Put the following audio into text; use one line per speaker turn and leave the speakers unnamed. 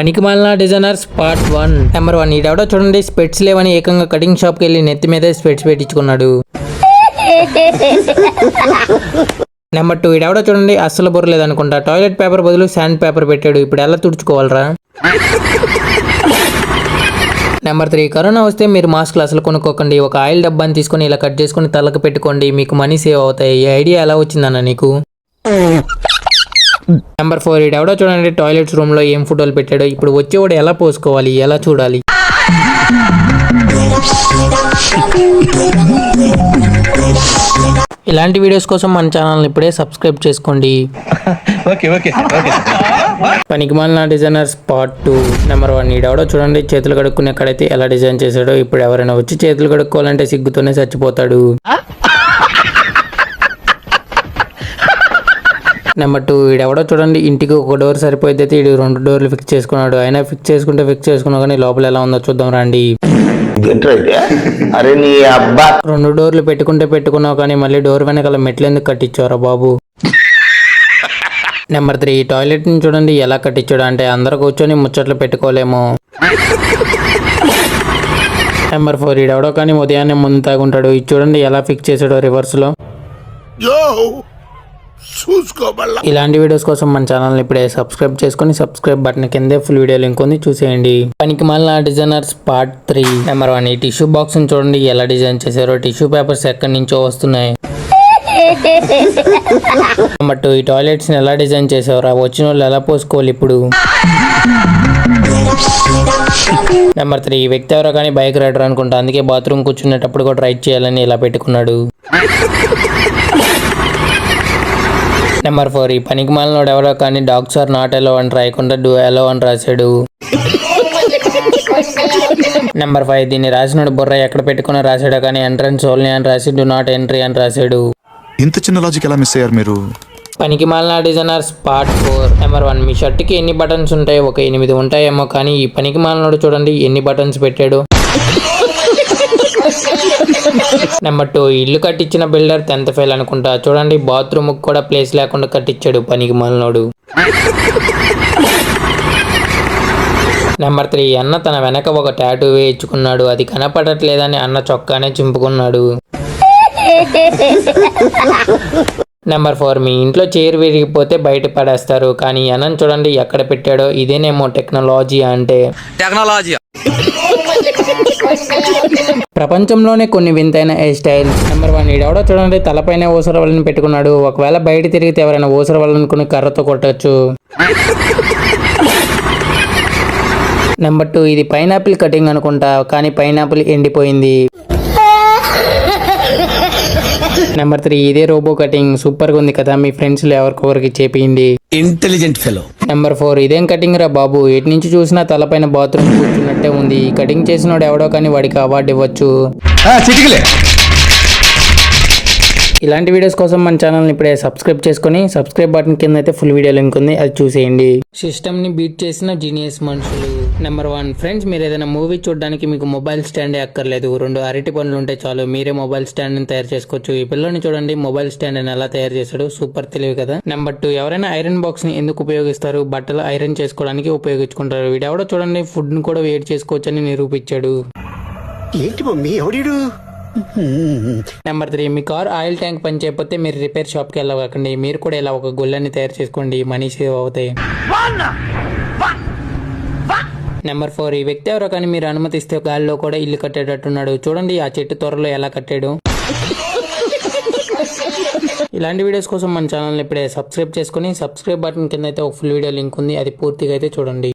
పనికి మాలిన designers part one. Number one. ఈడెవడో చూడండి స్పెట్స్ లేవని ఏకంగా కటింగ్ షాప్కి వెళ్ళి నెత్తి మీదే స్పెట్స్ పెట్టించుకున్నాడు. Number two. ఈడెవడో చూడండి అస్సలు బుర్రలేదు అనుకుంటా టాయిలెట్ పేపర్ బదులు శాండ్ పేపర్ పెట్టాడు. ఇప్పుడు ఎలా తుడుచుకోవాలరా? Number three. కరోనా వస్తే మీరు మాస్క్లు అసలు కొనుక్కోకండి. ఒక ఆయిల్ డబ్బాని తీసుకొని ఇలా కట్ చేసుకొని తలకు పెట్టుకోండి. మీకు మనీ సేవ్ అవుతాయి. ఈ ఐడియా ఎలా వచ్చిందన్న నీకు? నెంబర్ ఫోర్ ఈడు ఎవడో చూడండి టాయిలెట్స్ రూమ్లో ఏం ఫోటోలు పెట్టాడో. ఇప్పుడు వచ్చేవాడు ఎలా పోసుకోవాలి ఎలా చూడాలి? ఇలాంటి వీడియోస్ కోసం మన ఛానల్ ఇప్పుడే సబ్స్క్రైబ్ చేసుకోండి.
ఓకే ఓకే ఓకే
పనికిమాలిన designers part two number one ఈడెవడో చూడండి చేతులు కడుక్కునే ఎక్కడైతే ఎలా డిజైన్ చేశాడో. ఇప్పుడు ఎవరైనా వచ్చి చేతులు కడుక్కోవాలంటే సిగ్గుతోనే చచ్చిపోతాడు. నెంబర్ టూ ఈడెవడో చూడండి ఇంటికి ఒక డోర్ సరిపోయితే ఈడు రెండు డోర్లు ఫిక్స్ చేసుకున్నాడు. అయినా ఫిక్స్ చేసుకుంటే ఫిక్స్ చేసుకున్నా కానీ లోపల ఎలా ఉందో చూద్దాం రండి?
అరే నీ అబ్బా.
రెండు డోర్లు పెట్టుకుంటే పెట్టుకున్నావు కానీ మళ్ళీ డోర్ వెనకాల మెట్లు ఎందుకు కట్టించారా బాబు? నెంబర్ త్రీ టాయిలెట్ని చూడండి ఎలా కట్టించాడు? అంటే అందరు కూర్చొని ముచ్చట్లు పెట్టుకోలేము. నెంబర్ ఫోర్ ఈడెవడో కానీ ఉదయాన్నే ముందు తాగుంటాడు. ఇది చూడండి ఎలా ఫిక్స్ చేసాడో రివర్స్ లో ఇలాంటి వీడియోస్ కోసం మన ఛానల్ ఇప్పుడే సబ్స్క్రైబ్ చేసుకొని సబ్స్క్రైబ్ బటన్ కిందే ఫుల్ వీడియో లింక్ ఉంది చూసేయండి. పనికి మళ్ళీ designers part three. Number one ఈ టిష్యూ బాక్స్ని చూడండి ఎలా డిజైన్ చేశారో. టిష్యూ పేపర్స్ ఎక్కడి నుంచో వస్తున్నాయి. నెంబర్ టూ ఈ టాయిలెట్స్ని ఎలా డిజైన్ చేసావురా వచ్చిన వాళ్ళు ఎలా పోసుకోవాలి ఇప్పుడు? నెంబర్ త్రీ ఈ వ్యక్తి ఎవరో కానీ బైక్ రైడర్ అనుకుంటా అందుకే బాత్రూమ్ కూర్చునేటప్పుడు కూడా రైడ్ చేయాలని ఇలా పెట్టుకున్నాడు. Number four. ఈ పనికి మాలినోడు ఎవరో కానీ డాగ్స్ ఆర్ నాట్ ఎలో అని రాయకుండా డూ ఎలో అని రాశాడు. Number five. దీన్ని రాసినోడు బుర్ర ఎక్కడ పెట్టుకుని రాశాడో కానీ ఎంట్రన్స్ ఓన్లీ అని రాసి డూ నాట్ ఎంట్రీ అని రాశాడు.
ఇంత చిన్న లాజిక్ ఎలా మిస్ అయ్యారు మీరు?
పనికి మాలిన designers part four. Number one. మీ షర్ట్కి ఎన్ని బటన్స్ ఉంటాయి ఒక ఎనిమిది ఉంటాయేమో కానీ ఈ పనికి మాలినోడు చూడండి ఎన్ని బటన్స్ పెట్టాడు. నెంబర్ టూ ఇల్లు కట్టించిన బిల్డర్ టెన్త్ ఫెయిల్ అనుకుంటా. చూడండి బాత్రూమ్ కూడా ప్లేస్ లేకుండా కట్టించాడు పనికి మనోడు. నెంబర్ త్రీ అన్న తన వెనక ఒక టాటూ వేయించుకున్నాడు. అది కనపడట్లేదని అన్న చొక్కానే చింపుకున్నాడు. నెంబర్ ఫోర్ మీ ఇంట్లో చైర్ విరిగిపోతే బయట పడేస్తారు. కానీ అన్నం చూడండి ఎక్కడ పెట్టాడో. ఇదేనేమో టెక్నాలజీ అంటే.
టెక్నాలజీ
ప్రపంచంలోనే కొన్ని వింతైన హెయిర్ స్టైల్ నెంబర్ వన్ ఈడెవడో చూడండి తలపైన ఓసర వలని పెట్టుకున్నాడు. ఒకవేళ బయట తిరిగితే ఎవరైనా ఊసర కొన్ని కర్రతో కొట్టచ్చు. నెంబర్ టూ ఇది పైనాపిల్ కటింగ్ అనుకుంటా కానీ పైనాపిల్ ఎండిపోయింది. నెంబర్ త్రీ ఇదే రోబో కటింగ్ సూపర్గా ఉంది కదా మీ ఫ్రెండ్స్లో ఎవరికొకరికి చేపియండి
ఇంటెలిజెంట్ ఫెలో
నెంబర్ ఫోర్ ఇదేం కటింగ్ రా బాబు? ఎటు నుంచి చూసినా తలపైన బాత్రూమ్ కూర్చున్నట్టే ఉంది. ఈ కటింగ్ చేసినోడు ఎవడో కానీ వాడికి అవార్డు ఇవ్వచ్చు. ఇలాంటి వీడియోస్ కోసం మన ఛానల్ని ఇప్పుడే సబ్స్క్రైబ్ చేసుకొని సబ్స్క్రైబ్ బటన్ కింద అయితే ఫుల్ వీడియో లింక్ ఉంది. అది చూసేయండి. సిస్టమ్ని బీట్ చేసిన జీనియస్ మనుషులు. నెంబర్ వన్ ఫ్రెండ్స్ మీరు ఏదైనా మూవీ చూడడానికి మీకు మొబైల్ స్టాండ్ అక్కర్లేదు. రెండు అరటి పనులు ఉంటే చాలు. మీరే మొబైల్ స్టాండ్ని తయారు చేసుకోవచ్చు. ఈ పిల్లని చూడండి మొబైల్ స్టాండ్ అని ఎలా తయారు చేశాడు. సూపర్ తెలివి కదా. నెంబర్ టూ ఎవరైనా ఐరన్ బాక్స్ని ఎందుకు ఉపయోగిస్తారు? బట్టలు ఐరన్ చేసుకోవడానికి ఉపయోగించుకుంటారు. వీడెవడో చూడండి ఫుడ్ని కూడా వేడి చేసుకోవచ్చు అని నిరూపించాడు.
ఏంటి మమ్మీ? ఎవడీడు?
నెంబర్ త్రీ మీ కార్ ఆయిల్ ట్యాంక్ పని చేయకపోతే మీరు రిపేర్ షాప్కి వెళ్ళకండి మీరు కూడా ఇలా ఒక గుళ్ళని తయారు చేసుకోండి. మనీ సేవ్ అవుతాయి. నెంబర్ ఫోర్ ఈ వ్యక్తి ఎవరో కానీ మీరు అనుమతిస్తే గాలిలో కూడా ఇల్లు కట్టేటట్టున్నాడు. చూడండి ఆ చెట్టు త్వరలో ఎలా కట్టాడు. ఇలాంటి వీడియోస్ కోసం మన ఛానల్ ఇప్పుడే సబ్స్క్రైబ్ చేసుకొని సబ్స్క్రైబ్ బటన్ కింద అయితే ఒక ఫుల్ వీడియో లింక్ ఉంది అది పూర్తిగా అయితే చూడండి.